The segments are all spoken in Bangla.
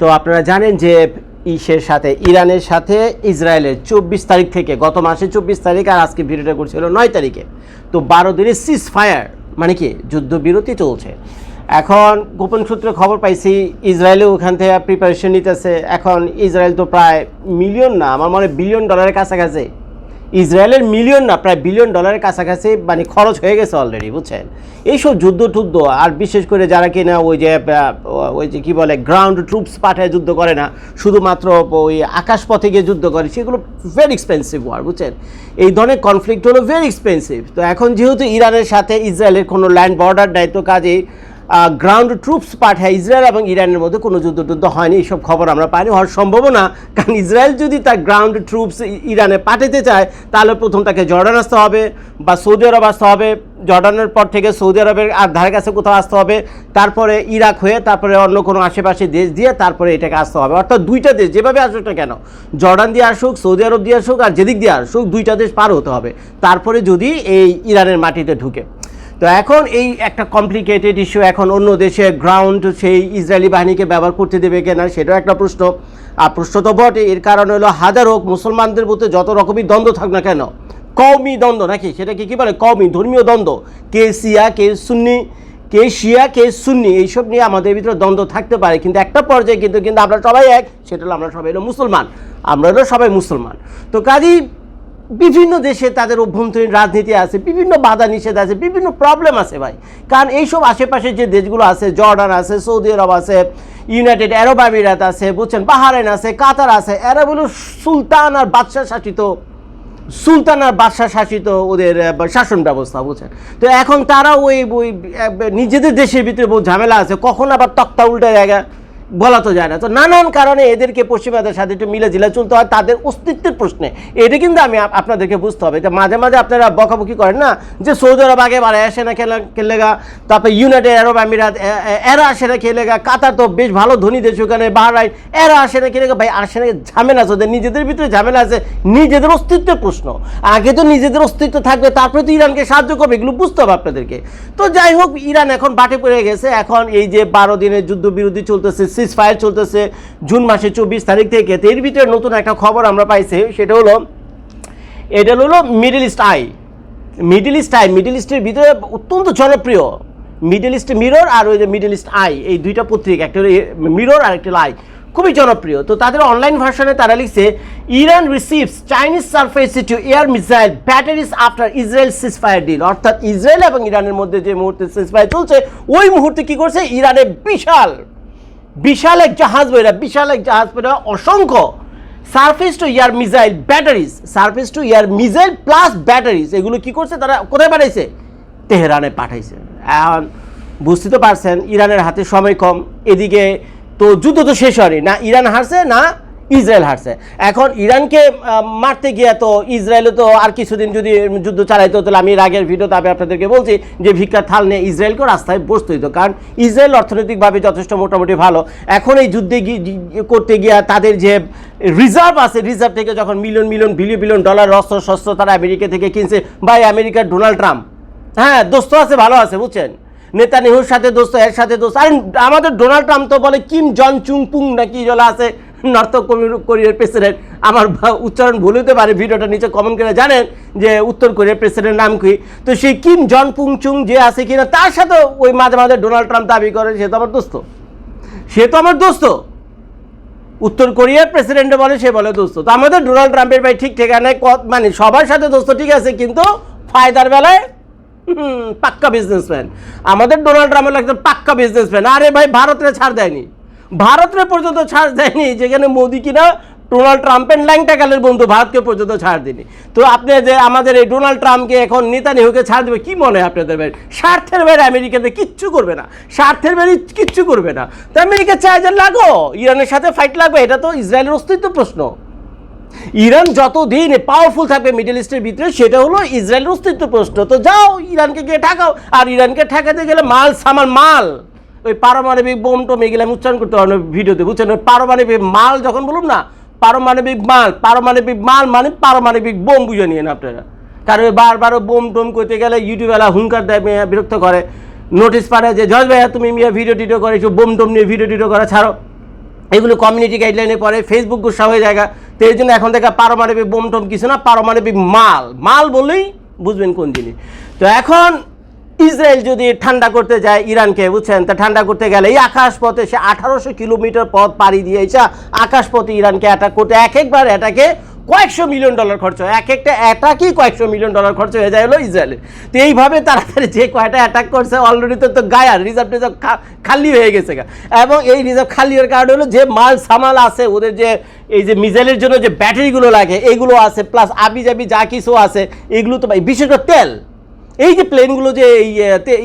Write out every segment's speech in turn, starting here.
তো আপনারা জানেন যে ইসের সাথে, ইরানের সাথে ইসরায়েলের চব্বিশ তারিখ থেকে গত মাসে চব্বিশ তারিখ আর আজকে ভিডিওটা করছিল নয় তারিখে। তো বারো দিনের সিজ ফায়ার মানে কি? যুদ্ধবিরতি চলছে। এখন গোপন সূত্রে খবর পাইছি, ইসরায়েলও ওখান থেকে প্রিপারেশন নিতেছে। এখন ইসরায়েল তো প্রায় মিলিয়ন না, আমার মনে বিলিয়ন ডলারের কাছাকাছি। ইসরায়েলের মিলিয়ন না, প্রায় বিলিয়ন ডলারের কাছাকাছি মানে খরচ হয়ে গেছে অলরেডি বুঝছেন? এইসব যুদ্ধ টুদ্ধ আর বিশেষ করে যারা কিনা ওই যে ওই যে কী বলে গ্রাউন্ড ট্রুপস পাঠায় যুদ্ধ করে না, শুধুমাত্র ওই আকাশপথে গিয়ে যুদ্ধ করে, সেগুলো ভেরি এক্সপেন্সিভ ওয়ার বুঝছেন? এই ধরনের কনফ্লিক্ট হলো ভেরি এক্সপেন্সিভ তো এখন যেহেতু ইরানের সাথে ইসরায়েলের কোনো ল্যান্ড বর্ডার নাই, তো কাজেই গ্রাউন্ড ট্রুপস পাঠায় ইসরায়েল এবং ইরানের মধ্যে কোনো যুদ্ধ টুদ্ধ হয়নি এইসব খবর আমরা পাইনি। হওয়ার সম্ভব না কারণ ইসরায়েল যদি তার গ্রাউন্ড ট্রুপস ইরানে পাঠাতে চায়, তাহলে প্রথম তাকে জর্ডান আসতে হবে বা সৌদি আরব আসতে হবে। জর্ডানের পর থেকে সৌদি আরবের আর ধারে কাছে কোথাও আসতে হবে। তারপরে ইরাক হয়ে, তারপরে অন্য কোনো আশেপাশে দেশ দিয়ে তারপরে এটাকে আসতে হবে। অর্থাৎ দুইটা দেশ, যেভাবে আসুক না কেন, জর্ডান দিয়ে আসুক, সৌদি আরব দিয়ে আসুক আর যেদিক দিয়ে আসুক, দুইটা দেশ পার হতে হবে। তারপরে যদি এই ইরানের মাটিতে ঢুকে। তো এখন এই একটা কমপ্লিকেটেড ইস্যু এখন অন্য দেশে গ্রাউন্ড সেই ইসরায়েলি বাহিনীকে ব্যবহার করতে দেবে কিনা সেটাও একটা প্রশ্ন। আর প্রশ্ন তো বটে, এর কারণ হলো হাজার হোক মুসলমানদের মধ্যে যত রকমই দ্বন্দ্ব থাক না কেন, কওমি দ্বন্দ্ব নাকি, সেটাকে কি বলে? কওমি, ধর্মীয় দ্বন্দ্ব। কে সিয়া কে সুন্নি, কে শিয়া, কে সুন্নি, এইসব নিয়ে আমাদের ভিতরে দ্বন্দ্ব থাকতে পারে। কিন্তু একটা পর্যায়ে কিন্তু কিন্তু আমরা সবাই এক, সেটা হলো আমরা সবাই হলো মুসলমান। আমরা হলো সবাই মুসলমান। তো কাজেই বিভিন্ন দেশে তাদের অভ্যন্তরীণ রাজনীতি আছে, বিভিন্ন বাধা নিষেধ আছে, বিভিন্ন প্রবলেম আছে ভাই। কারণ এইসব আশেপাশে যে দেশগুলো আছে, জর্ডান আছে, সৌদি আরব আছে, ইউনাইটেড আরব আমিরাত আছে, বুঝছেন বাহারেন আছে, কাতার আছে, এরা হলো সুলতান আর বাদশাহ শাসিত, সুলতান আর বাদশাহ শাসিত ওদের শাসন ব্যবস্থা, বুঝছেন। তো এখন তারা ওই ওই নিজেদের দেশের ভিতরে বহু ঝামেলা আছে, কখন আবার তক্তা উল্টে জায়গা? বলা তো যায় না। তো নানান কারণে এদেরকে পশ্চিমাদের সাথে একটু মিলে জিলে চলতে হয়, তাদের অস্তিত্বের প্রশ্নে। এটা কিন্তু আমি আপনাদেরকে বুঝতে হবে। যে মাঝে মাঝে আপনারা বকাবকি করেন না, যে সৌদি আরব আগে বাড়ায় আসে না খেলা খেলেগা, তারপর ইউনাইটেড আরব আমিরাত এরা আসে না খেলেগা, কাতার তো বেশ ভালো ধনী দেশ ওখানে, বাহারাইন, এরা আসে না খেলেগা। ভাই, আসে না, ঝামেলা আছে ওদের, নিজেদের ভিতরে ঝামেলা আছে, নিজেদের অস্তিত্বের প্রশ্ন। আগে তো নিজেদের অস্তিত্ব থাকবে, তারপরে তো ইরানকে সাহায্য করবে, এগুলো বুঝতে হবে আপনাদেরকে। তো যাই হোক, ইরান এখন বাটে পড়ে গেছে, এখন এই যে বারো দিনের যুদ্ধবিরতি চলতেছে সিজ ফায়ার চলতেছে জুন মাসে চব্বিশ তারিখ থেকে। তো এর ভিতরে নতুন একটা খবর আমরা পাইছি, সেটা হলো, এটা হলো middle east eye middle east eye middle ইস্টের ভিতরে অত্যন্ত জনপ্রিয়। মিডল ইস্ট মিরর আর ওই যে মিডল ইস্ট আই এই দুইটা পত্রিকা, একটা মিরর আর একটা হলো আই খুবই জনপ্রিয়। তো তাদের অনলাইন ভার্সনে তারা লিখছে Iran receives Chinese surface to air missile batteries after Israel ceasefire deal অর্থাৎ ইসরায়েল এবং ইরানের মধ্যে যে মুহূর্তে সিজফায়ার চলছে, ওই মুহূর্তে কি করছে? ইরানে বিশাল বিশাল এক জাহাজ বেরা বিশাল এক জাহাজ বেরা অসংখ্য surface to air missile batteries surface to air missile plus batteries এগুলো কি করছে তারা, কোথায় পাঠাইছে? তেহরানে পাঠাইছে। এখন বুঝতে তো পারছেন, ইরানের হাতে সময় কম, এদিকে তো যুদ্ধ তো শেষ হয়নি, না ইরান হারছে, না ইসরায়েল হারছে। এখন ইরানকে মারতে গিয়ে তো ইসরায়েলও তো আর কিছুদিন যদি যুদ্ধ চালাইতো, তাহলে আমি আগের ভিডিওতে আমি আপনাদেরকে বলছি যে ভিক্ষার থাল নিয়ে ইসরায়েলকে রাস্তায় বসতে হইতো। কারণ ইসরায়েল অর্থনৈতিকভাবে যথেষ্ট মোটামুটি ভালো। এখন এই যুদ্ধে করতে গিয়া তাদের যে রিজার্ভ আছে, রিজার্ভ থেকে যখন million million, billion billion dollar অস্ত্র, শস্ত্র তারা আমেরিকা থেকে কিনছে ভাই আমেরিকার ডোনাল্ড ট্রাম্প। হ্যাঁ দোস্ত আছে, ভালো আছে, বুঝছেন? নেতা নেহুর সাথে দোস্ত, এর সাথে দোস্ত। আর আমাদের ডোনাল্ড ট্রাম্প তো বলে কিম জন চুং পুং নাকি জলা আছে? নর্থ কোরিয়ার প্রেসিডেন্ট। আমার উচ্চারণ ভুল হতে পারে, ভিডিওটা নিচে কমেন্ট করে জানেন যে উত্তর কোরিয়ার প্রেসিডেন্ট নাম কি। তো সেই কিম জন পুং চুং যে আছে কিনা, তার সাথে ওই মাঝে মাঝে ডোনাল্ড ট্রাম্প দাবি করে, সে তো আমার দোস্ত। সে তো আমার দোস্ত। উত্তর কোরিয়ার প্রেসিডেন্টে বলে, সে বলে দোস্ত। তো আমাদের ডোনাল্ড ট্রাম্পের ভাই ঠিক ঠিকানায় মানে সবার সাথে দোস্ত ঠিক আছে, কিন্তু ফায়দার বেলায় পাক্কা বিজনেসম্যান আমাদের ডোনাল্ড ট্রাম্প হলো একজন পাক্কা বিজনেসম্যান আরে ভাই, ভারতের ছাড় দেয়নি। ভারতের পর্যন্ত ছাড় দেয়নি, যেখানে মোদি কিনা ডোনাল্ড ট্রাম্পের ল্যাংটাকালের বন্ধু ভারতকে পর্যন্ত ছাড় দিনি তো আপনি যে আমাদের এই ডোনাল্ড ট্রাম্পকে এখন নেতানিহুকে ছাড় দেবে, কি মনে হয় আপনাদের ভাই? স্বার্থের বাইরে আমেরিকাতে কিচ্ছু করবে না। স্বার্থের বাইরে কিচ্ছু করবে না। তো আমেরিকা চায় যে লাগো, ইরানের সাথে ফাইট লাগবে, এটা তো ইসরায়েলের অস্তিত্ব প্রশ্ন। ইরান যতদিন পাওয়ারফুল থাকবে মিডল ইস্টের ভিতরে, সেটা হলো ইসরায়েলের অস্তিত্ব প্রশ্ন। তো যাও, ইরানকে গিয়ে ঠেকাও। আর ইরানকে ঠেকাতে গেলে মাল সামাল মাল। ওই পারমাণবিক বোম টোম এগুলো আমি উচ্চারণ করতে পারব ভিডিওতে, বুঝছেন? ওই পারমাণবিক মাল যখন বলুন না, পারমাণবিক মাল পারমাণবিক মাল মানে পারমাণবিক বোম বুঝে নিয়েন আপনারা। কারণ বারবার বোম টোম করতে গেলে ইউটিউবেলা হুঙ্কার দেয়, মেয়ে বিরক্ত করে। নোটিশ পাঠায় যে জজ ভাইয়া, তুমি মিয়া ভিডিও টিডিও করে বোম টোম নিয়ে ভিডিও টিডিও করা, ছাড়ো। এগুলো কমিউনিটি গাইডলাইনে পড়ে ফেসবুক গুসা হয়ে জায়গা তো এই জন্য এখন থেকে পারমাণবিক বোম টোম কিছু না, পারমাণবিক মাল। মাল বললেই বুঝবেন কোন জিনিস। তো এখন ইসরায়েল যদি ঠান্ডা করতে যায় ইরানকে, বুঝছেন? তা ঠান্ডা করতে গেলে এই আকাশ পথে সে আঠারোশো কিলোমিটার পথ পাড়ি দিয়ে এসে আকাশ পথে ইরানকে অ্যাটাক করতে, এক একবার অ্যাটাকে কয়েকশো মিলিয়ন ডলার খরচ হয়। এক একটা অ্যাটাকই কয়েকশো মিলিয়ন ডলার খরচ হয়ে যায় হলো ইসরায়েলের তো এইভাবে তাড়াতাড়ি যে কয়টা অ্যাটাক করছে অলরেডি তো তো গায়ার রিজার্ভ টিজার্ভ খালি হয়ে গেছে। এবং এই রিজার্ভ খালি হওয়ার কারণে হলো যে মাল সামাল আছে, ওদের যে এই যে মিজাইলের জন্য যে ব্যাটারিগুলো লাগে, এগুলো আছে প্লাস আবি জাবি যা কিছু আছে, এগুলো তো ভাই, বিশেষ করে তেল। এই যে প্লেনগুলো যে এই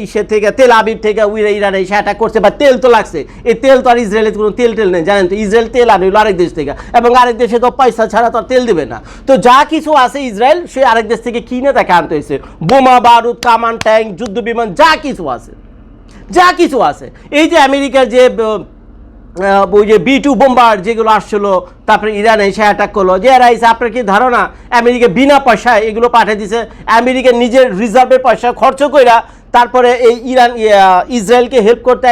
ইসে থেকে, তেল আবিব থেকে উইরা ইরান এসে অ্যাটাক করছে, বা তেল তো লাগছে, এই তেল তো আর ইসরায়েলের কোনো তেল টেল নেই, জানেন তো? ইসরায়েল তেল আনে হলো আরেক দেশ থেকে, এবং আরেক দেশে তো পয়সা ছাড়া তো আর তেল দেবে না। তো যা কিছু আছে ইসরায়েল, সে আরেক দেশ থেকে কিনে তাকে আনতে হয়েছে। বোমা, বারুদ, কামান, ট্যাঙ্ক যুদ্ধ বিমান যা কিছু আছে, যা কিছু আছে। এই যে আমেরিকার যে ওই যে বি টু বোম্বার যেগুলো আসছিল, তারপরে ইরানে এসে অ্যাটাক করল। যে এরা এসে আপনার কি ধারণা? আমেরিকা বিনা পয়সায় এগুলো পাঠিয়ে দিছে। আমেরিকা নিজের রিজার্ভের পয়সা খরচ কইরা তারপরে এই ইরান ইসরায়েলকে হেল্প করতে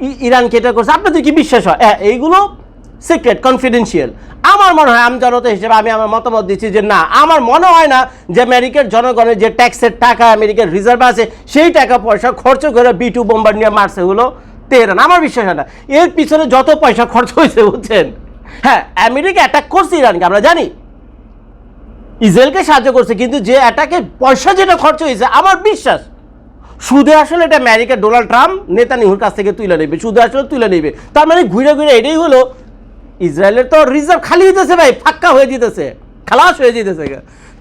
ই- ইরানকে এটা করছে। আপনাদের কি বিশ্বাস হয়? হ্যাঁ এইগুলো সিক্রেট কনফিডেন্সিয়াল আমার মনে হয়, আমি জনতা হিসেবে আমি আমার মতামত দিচ্ছি যে না, আমার মনে হয় না যে আমেরিকার জনগণের যে ট্যাক্সের টাকা আমেরিকার রিজার্ভ আছে, সেই টাকা পয়সা খরচ করে বি টু বোম্বার নিয়ে মারছে হলো তেহরান আমার বিশ্বাস হয় না। এর পিছনে যত পয়সা খরচ হয়েছে, বুঝছেন? হ্যাঁ আমেরিকা অ্যাটাক করছে ইরানকে, আমরা জানি। ইসরায়েলকে সাহায্য করছে, কিন্তু যে অ্যাটাকে পয়সা যেটা খরচ হয়েছে, আমার বিশ্বাস, সুদে আসলে এটা আমেরিকা ডোনাল্ড ট্রাম্প নেতা নিহুর কাছ থেকে তুলে নেবে, সুদে আসলে তুলে নেবে। তার মানে ঘুরে ঘুরে এটাই হলো, ইসরায়েলের তো রিজার্ভ খালি হইতেছে ভাই, ফাক্কা হয়ে যেতেছে খালাস হয়ে যেতেছে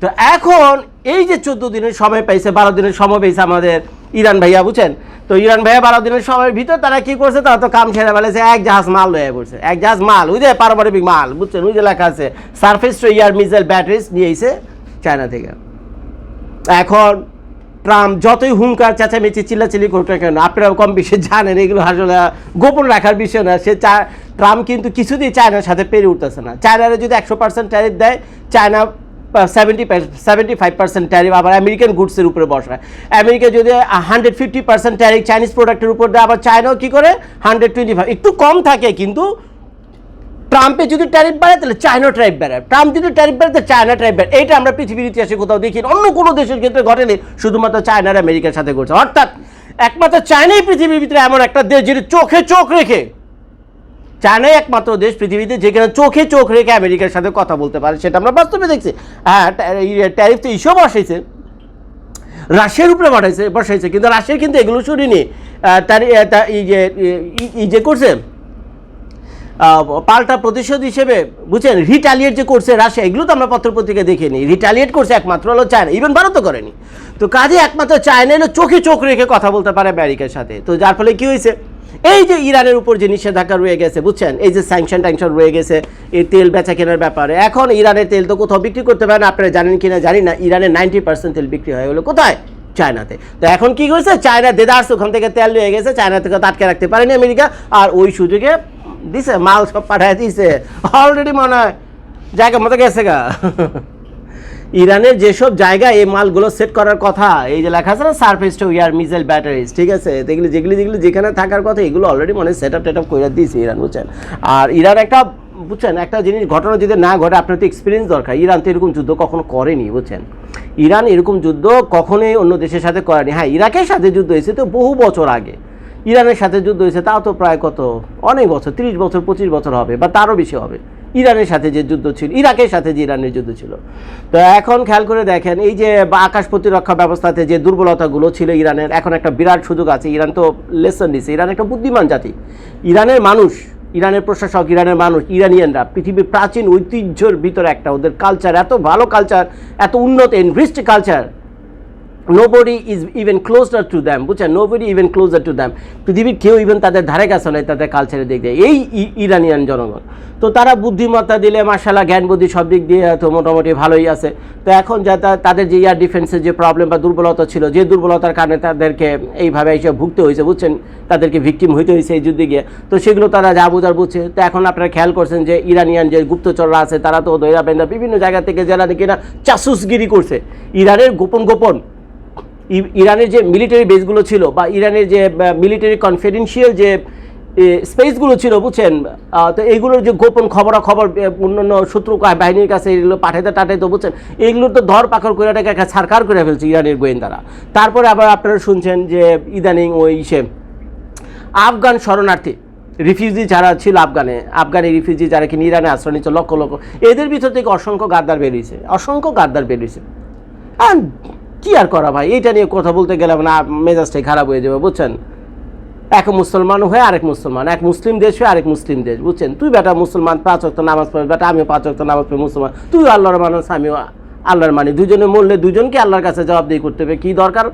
তো এখন এই যে চোদ্দ দিনের সময় পাইছে, বারো দিনের সময় পেয়েছে আমাদের ইরান ভাইয়া, বুঝছেন? তো ইরান ভাইয়া বারো দিনের সময়ের ভিতর তারা কি করছে? তারা তো কাম ছেড়ে ফেলেছে, এক জাহাজ মাল লয়ে পড়ছে। এক জাহাজ মাল, ওই যে পারমাণবিক মাল, বুঝছেন? ওই যে লেখা আছে, surface to air missile batteries নিয়ে চায়না থেকে। এখন ট্রাম্প যতই হুঙ্কার, চেঁচামেচি, চিল্লাচিল্লি করুক না কেন আপনারা কম বেশি জানেন, এগুলো আসলে গোপন রাখার বিষয় না। সে চা ট্রাম্প কিন্তু কিছুতেই চায়নার সাথে পেরে উঠতেছে না। চায়নারে যদি একশো পার্সেন্ট ট্যারিফ দেয়, China seventy seventy five percent tariff আবার আমেরিকান গুডসের উপরে বসায়। আমেরিকা যদি hundred fifty percent tariff Chinese প্রোডাক্টের উপর দেয়, আবার চায়নাও কী করে? হান্ড্রেড টোয়েন্টি ফাইভ একটু কম থাকে কিন্তু ট্রাম্পে যদি ট্যারিফ বাড়ে, তাহলে চায়না ট্যারিফ বাড়ে। ট্রাম্প যদি ট্যারিফ বাড়ে, তাহলে চায়না ট্যারিফ বাড়ে। এইটা আমরা পৃথিবীর ইতিহাসে কোথাও দেখি অন্য কোনো দেশের ক্ষেত্রে ঘটেনি। শুধুমাত্র চায়নার আমেরিকার সাথে ঘটছে। অর্থাৎ একমাত্র চায়নাই পৃথিবীর ভিতরে এমন একটা দেশ, যেটি চোখে চোখ রেখে চায়নাই একমাত্র দেশ পৃথিবীতে যেখানে চোখে চোখ রেখে আমেরিকার সাথে কথা বলতে পারে সেটা আমরা বাস্তবে দেখছি। হ্যাঁ ট্যারিফ তো ইস্যু বসাইছে রাশিয়ার উপরে পাঠাইছে বসাইছে কিন্তু রাশিয়া কিন্তু এগুলো আহ, তার ই যে করছে পাল্টা প্রতিশোধ হিসেবে বুঝছেন? রিটালিয়েট যে করছে রাশিয়া এগুলো তো আমরা পত্রপত্রিকা দেখিনি। রিটালিয়েট করছে একমাত্র হলো চায়না ইভেন ভারতও করেনি। তো কাজে একমাত্র চায়না হলো চোখে চোখ রেখে কথা বলতে পারে আমেরিকার সাথে। তো যার ফলে কী হয়েছে? এই যে ইরানের উপর যে নিষেধাজ্ঞা রয়ে গেছে, বুঝছেন? এই যে স্যাংশন ট্যাংশন রয়ে গেছে, এই তেল বেচা কেনার ব্যাপারে। এখন ইরানের তেল তো কোথাও বিক্রি করতে পারে না, আপনারা জানেন কিনা জানি না ইরানের নাইনটি পার্সেন্ট তেল বিক্রি হয় হলো কোথায়? চায়নাতে। তো এখন কি করেছে চায়না দেদার্স, ওখান থেকে তেল রয়ে গেছে, চায়না থেকে আটকে রাখতে পারেনি আমেরিকা, আর ওই সুযোগে দিছে, মাল সব পাঠায় দিছে। অলরেডি মনে হয়, জায়গা মতো গেছে গা। ইরানের যেসব জায়গায় এই মালগুলো সেট করার কথা, এই যে লেখা আছে না surface to air missile batteries ঠিক আছে? এগুলো যেগুলি যেগুলি যেখানে থাকার কথা, এগুলো অলরেডি মানে সেট আপ টেট আপ করে দিয়েছে ইরান, বুঝছেন? আর ইরান একটা, বুঝছেন, একটা জিনিস, ঘটনা যদি না ঘটে, আপনার তো এক্সপিরিয়েন্স দরকার। ইরান তো এরকম যুদ্ধ কখনো করেনি, বুঝছেন? ইরান এরকম যুদ্ধ কখনোই অন্য দেশের সাথে করেনি। হ্যাঁ ইরাকের সাথে যুদ্ধ হয়েছে তো বহু বছর আগে। ইরানের সাথে যুদ্ধ হয়েছে, তাও তো প্রায় কত? অনেক বছর, তিরিশ বছর, পঁচিশ বছর হবে, বা তারও বেশি হবে। ইরানের সাথে যে যুদ্ধ ছিল, ইরাকের সাথে যে ইরানের যুদ্ধ ছিল। তো এখন খেয়াল করে দেখেন, এই যে আকাশ প্রতিরক্ষা ব্যবস্থাতে যে দুর্বলতাগুলো ছিল ইরানের, এখন একটা বিরাট সুযোগ আছে। ইরান তো লেসন দিছে, ইরান একটা বুদ্ধিমান জাতি। ইরানের মানুষ, ইরানের প্রশাসক, ইরানের মানুষ, ইরানিয়ানরা পৃথিবীর প্রাচীন ঐতিহ্যের ভিতরে একটা, ওদের কালচার এত ভালো কালচার এত উন্নত enriched culture nobody is even closer to them বুঝছেন? Nobody even closer to them পৃথিবীর কেউ ইভেন তাদের ধারে কাছে নয় তাদের কালচারের দিক দিয়ে। এই ইরানিয়ান জনগণ। তো তারা বুদ্ধিমত্তা দিলে মার্শাল্লাহ জ্ঞান, বুদ্ধি সব দিক দিয়ে তো মোটামুটি ভালোই আছে। তো এখন যা তাদের যে এয়ার ডিফেন্সের যে প্রবলেম বা দুর্বলতা ছিল, যে দুর্বলতার কারণে তাদেরকে এইভাবে এসে ভুগতে হয়েছে, বুঝছেন? তাদেরকে ভিকটিম হইতে হয়েছে এই যুদ্ধে গিয়ে। তো সেগুলো তারা যা বোঝার বুঝছে। তো এখন আপনারা খেয়াল করছেন যে ইরানিয়ান যে গুপ্তচররা আছে, তারা তো দৈরা বিভিন্ন জায়গা থেকে যারা নাকি না চাসুসগিরি করছে। ইরানের গোপন গোপন ইরানের যে মিলিটারি বেসগুলো ছিল বা ইরানের যে মিলিটারি কনফিডেন্সিয়াল যে স্পেসগুলো ছিল, বুঝছেন? তো এইগুলোর যে গোপন খবরাখবর অন্যান্য শত্রু বাহিনীর কাছে এগুলো পাঠাইতে টাটাইতে বুঝছেন? এগুলো তো ধর পাকড় করে এটাকে একটা ছারকার করে ফেলছে ইরানের গোয়েন্দারা। তারপরে আবার আপনারা শুনছেন যে, ইদানিং ওই সে আফগান শরণার্থী রিফিউজি যারা ছিল আফগানে, আফগানি রিফিউজি যারা কিনা ইরানে আশ্রয় নিচ্ছে লক্ষ লক্ষ। এদের ভিতর থেকে অসংখ্য গাদ্দার বেরিয়েছে অসংখ্য গাদ্দার বেরিয়েছে কি আর করা ভাই? এটা নিয়ে কথা বলতে গেলে না, মেজাজটাই খারাপ হয়ে যাবে, বুঝছেন? এক মুসলমান হয়ে আরেক মুসলমান, এক মুসলিম দেশ হয়ে আরেক মুসলিম দেশ, বুঝছেন? তুই বেটা মুসলমান, পাঁচ অক্ত নামাজ পড়ে, বেটা আমিও পাঁচ অক্ত নামাজ পড়ে মুসলমান, তুই আল্লাহর মানুষ, আমিও আল্লাহর মানি। দুজনে মরলে দুজনকে আল্লাহর কাছে জবাবদেহি করতে হবে, কী দরকার?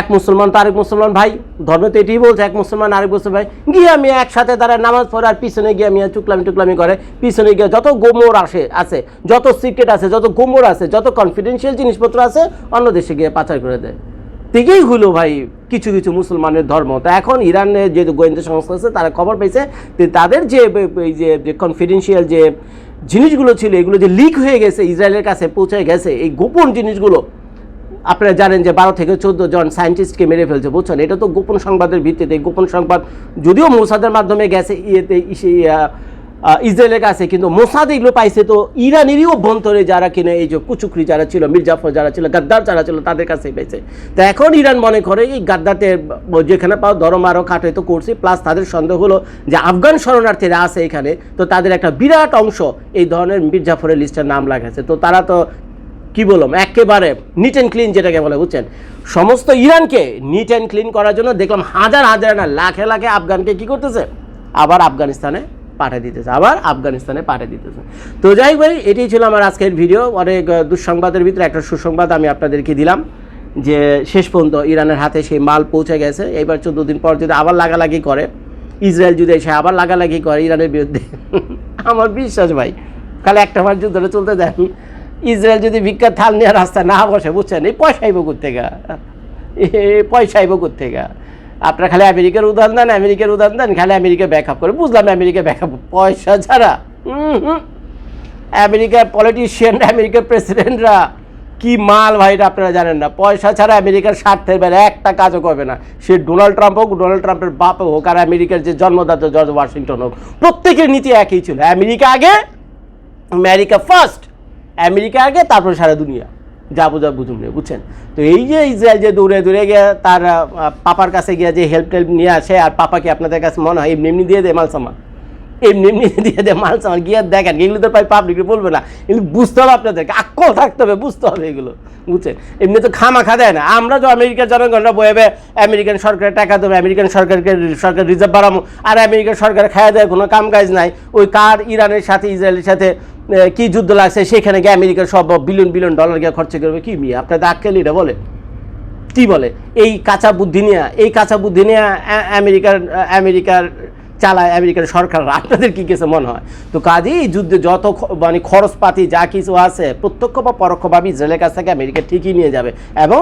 এক মুসলমান তো আরেক মুসলমান ভাই, ধর্ম তো এটাই বলছে, এক মুসলমান আরেক মুসলমান ভাই। গিয়ে আমি একসাথে তারা নামাজ পড়ে আর পিছনে গিয়ে আমি চুকলামি টুকলামি করে, পিছনে গিয়ে যত গোমর আসে, আছে, যত সিক্রেট আছে, যত গোমর আছে, যত কনফিডেন্সিয়াল জিনিসপত্র আছে, অন্য দেশে গিয়ে পাচার করে দেয়। থেকেই হলো ভাই, কিছু কিছু মুসলমানের ধর্ম। তো এখন ইরানের যে গোয়েন্দা সংস্থা আছে, তারা খবর পেয়েছে তাদের যে, এই যে কনফিডেন্সিয়াল যে জিনিসগুলো ছিল, এগুলো যে লিক হয়ে গেছে, ইসরায়েলের কাছে পৌঁছে গেছে, এই গোপন জিনিসগুলো আপনারা জানেন যে বারো থেকে চোদ্দ জন সায়েন্টিস্টকে মেরে ফেলছে, বুঝছেন? এটা তো গোপন সংবাদের ভিত্তিতে গোপন সংবাদ যদিও মোসাদের মাধ্যমে গেছে, ইয়েতে, ইসে ইসরায়েলের কাছে, কিন্তু মোসাদ এগুলো পাইছে তো ইরানেরই অভ্যন্তরে যারা কিনে এই যে কুচুকরি যারা ছিল, মির্জাফর যারা ছিল, গাদ্দার যারা ছিল, তাদের কাছে পেয়েছে তো এখন ইরান মনে করে এই গাদ্দাতে যেখানে পাও দরম আরও কাটে তো করছি, প্লাস তাদের সন্দেহ হলো যে আফগান শরণার্থীরা আছে এখানে, তো তাদের একটা বিরাট অংশ এই ধরনের মির্জাফরের লিস্টের নাম লাগাছে তো তারা তো কি বললাম? একেবারে নিট অ্যান্ড ক্লিন যেটাকে বলে, বুঝছেন? সমস্ত ইরানকে নিট অ্যান্ড ক্লিন করার জন্য দেখলাম হাজার হাজার না, লাখে লাখে আফগানকে কি করতেছে? আবার আফগানিস্তানে পাঠিয়ে দিতেছে, আবার আফগানিস্তানে পাঠিয়ে দিতেছে। তো যাই ভাই, এটাই ছিল আমার আজকের ভিডিও অনেক দুঃসংবাদের ভিতরে একটা সুসংবাদ আমি আপনাদেরকে দিলাম, যে শেষ পর্যন্ত ইরানের হাতে সেই মাল পৌঁছে গেছে। এবার চোদ্দ দিন পর যদি আবার লাগালাগি করে, ইসরায়েল যদি এসে আবার লাগালাগি করে ইরানের বিরুদ্ধে, আমার বিশ্বাস ভাই কালে একটা মাস যুদ্ধটা চলতে দেন। ইসরায়েল যদি ভিক্ষার থাল নিয়ে রাস্তায় না বসে, বুঝছেন? এই পয়সা আইব থেকে পয়সা আইব থেকে আপনারা খালি আমেরিকার উদাহরণ দেন আমেরিকার উদাহরণ দেন খালি আমেরিকা ব্যাকআপ করে। বুঝলাম আমেরিকা ব্যাকআপ পয়সা ছাড়া। আমেরিকার পলিটিশিয়ান আমেরিকার প্রেসিডেন্টরা কি মাল ভাই এটা আপনারা জানেন না? পয়সা ছাড়া আমেরিকার স্বার্থের বেলা একটা কাজও করবে না। সে ডোনাল্ড ট্রাম্প হোক, ডোনাল্ড ট্রাম্পের বাপ হোক, আর আমেরিকার যে জন্মদাতা জর্জ ওয়াশিংটন হোক, প্রত্যেকের নীতি একই ছিল। আমেরিকা আগে, আমেরিকা ফার্স্ট আমেরিকা আগে, তারপর সারা দুনিয়া। যা বোঝা বুঝুন বুঝছেন? তো এই যে ইসরায়েল যে দৌড়ে দৌড়ে গিয়ে তার পাপার কাছে গিয়ে যে হেল্প টেল্প নিয়ে আসে, আর পাপাকে আপনাদের কাছে মনে হয় এমনি এমনি দিয়ে দেয় মাল সামান এমনি এমনি দিয়ে দেয়, মাল সামান গিয়ে দেখেন, এগুলো তো প্রায় পাবলিক বলবে না। কিন্তু বুঝতে হবে আপনাদেরকে, আক্কল থাকতে হবে, বুঝতে হবে এগুলো, বুঝছেন? এমনি তো খামা খা দেয় না। আমরা তো আমেরিকার জনগণরা বয়েবে আমেরিকান সরকারের টাকা দেবে, আমেরিকান সরকারকে সরকার রিজার্ভ বাড়াবো, আর আমেরিকান সরকার খাওয়া দেয়, কোনো কাম কাজ নাই। ওই কার ইরানের সাথে, ইসরায়েলের সাথে কি যুদ্ধ লাগছে, সেখানে গিয়ে আমেরিকার সব বিলিয়ন বিলিয়ন ডলার গিয়ে খরচা করবে কি মিয়া? আপনাদের আক্কেল এটা বলে। কি বলে? এই কাঁচা বুদ্ধি নিয়ে, এই কাঁচা বুদ্ধি নিয়ে আমেরিকার আমেরিকার চালায় আমেরিকার সরকার, আপনাদের কি কিছু মনে হয়? তো কাজেই যুদ্ধে যত মানে খরচপাতি যা কিছু আছে, প্রত্যক্ষ বা পরোক্ষভাবে ইসরায়েলের কাছ থেকে আমেরিকা ঠিকই নিয়ে যাবে এবং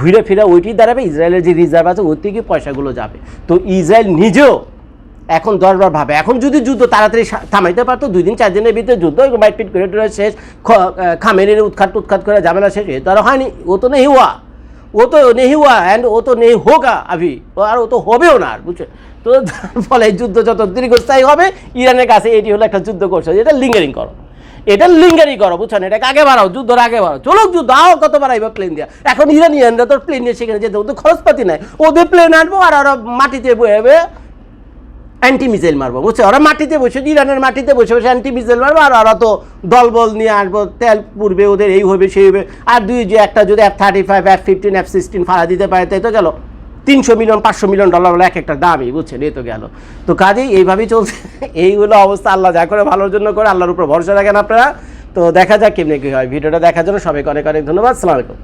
ঘুরে ফিরে ওইটি দাঁড়াবে ইসরায়েলের যে রিজার্ভ আছে, ওই থেকে পয়সাগুলো যাবে। তো ইসরায়েল নিজেও এখন দরবার ভাবে। এখন যদি যুদ্ধ তাড়াতাড়ি থামাইতে পারতো, দুই দিন, চার দিনের ভিতরে যুদ্ধ মাইটপিট করে শেষ খামেরির উৎখাত উৎখাত করে ঝামেলা শেষ, এ তো আর হয়নি। ও তো নেই হুয়া ও তো নেই हुआ অ্যান্ড ও তো নেই होगा ও আর ও তো হবেও না আর, বুঝছে? তো ফলে যুদ্ধ যত দীর্ঘস্থায়ী হবে, ইরানের কাছে এটি হলো একটা যুদ্ধ করছে এটা লিঙ্গারিং করো। এটা লিঙ্গারি করো বুঝছেন এটাকে আগে বাড়াও, যুদ্ধর আগে বাড়াও। চলুক যুদ্ধ, আও কত বাড়াইবে প্লেন দিয়া। এখন ইরানিয়ানরা তো প্লেন নিয়ে সেখানে যেতে, ওদের খরচপাতি নাই। ওদের প্লেন আনব আর ওরা মাটিতে বয়ে অ্যান্টি মিসাইল মারবো, বুঝছ? ওরা মাটিতে বসে, ইরানের মাটিতে বসে বসে অ্যান্টি মিসাইল মারবো, আর ওরা তো দলবল নিয়ে আসব, তেল পুড়বে ওদের, এই হবে, সেই হবে। আর দুই, যে একটা যদি F thirty five F fifteen F sixteen ফাড়া দিতে পারে, তাই তো গেল। তিনশো মিলিয়ন, পাঁচশো মিলিয়ন ডলার হলো এক একটা দামই বুঝছেন এই তো গেল। তো কাজেই এইভাবেই চলছে এইগুলো অবস্থা, আল্লাহ যা করে ভালোর জন্য করে, আল্লাহর উপর ভরসা রাখেন আপনারা। তো দেখা যাক কেমনি কী হয়, ভিডিওটা দেখার জন্য সবাইকে অনেক অনেক ধন্যবাদ, সালাম আলাইকুম।